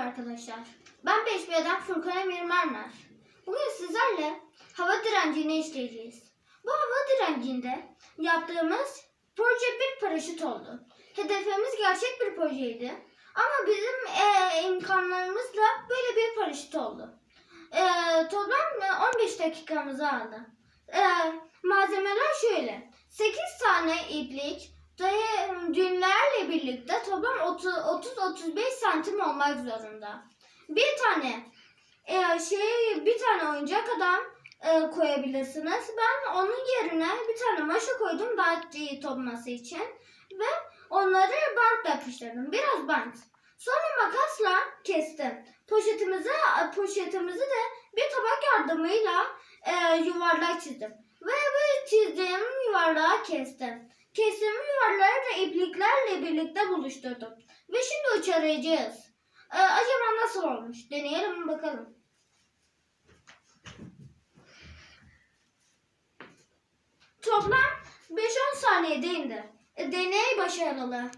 arkadaşlar. Ben 5B'den Furkan Emir Mermer. Bugün sizlerle hava direncini işleyeceğiz. Bu hava direncinde yaptığımız proje bir paraşüt oldu. Hedefimiz gerçek bir projeydi. Ama bizim e, imkanlarımızla böyle bir paraşüt oldu. E, toplam e, 15 dakikamızı aldı. E, malzemeler şöyle. 8 tane iplik, Dayı- düğümlerle birlikte toplam 30-35 santim olmak zorunda. Bir tane e, şey bir tane oyuncak adam e, koyabilirsiniz. Ben onun yerine bir tane maşa koydum daha iyi tutması için ve onları bantla yapıştırdım. Biraz bant. Sonra makasla kestim. Poşetimizi poşetimizi de bir tabak yardımıyla e, yuvarlak çizdim. Ve bu çizdiğim yuvarlağı kestim. Kesim yuvarları da ipliklerle birlikte buluşturdum. Ve şimdi uçaracağız. Ee, acaba nasıl olmuş? Deneyelim bakalım. Toplam 5-10 saniyede indi. Deney başarılı.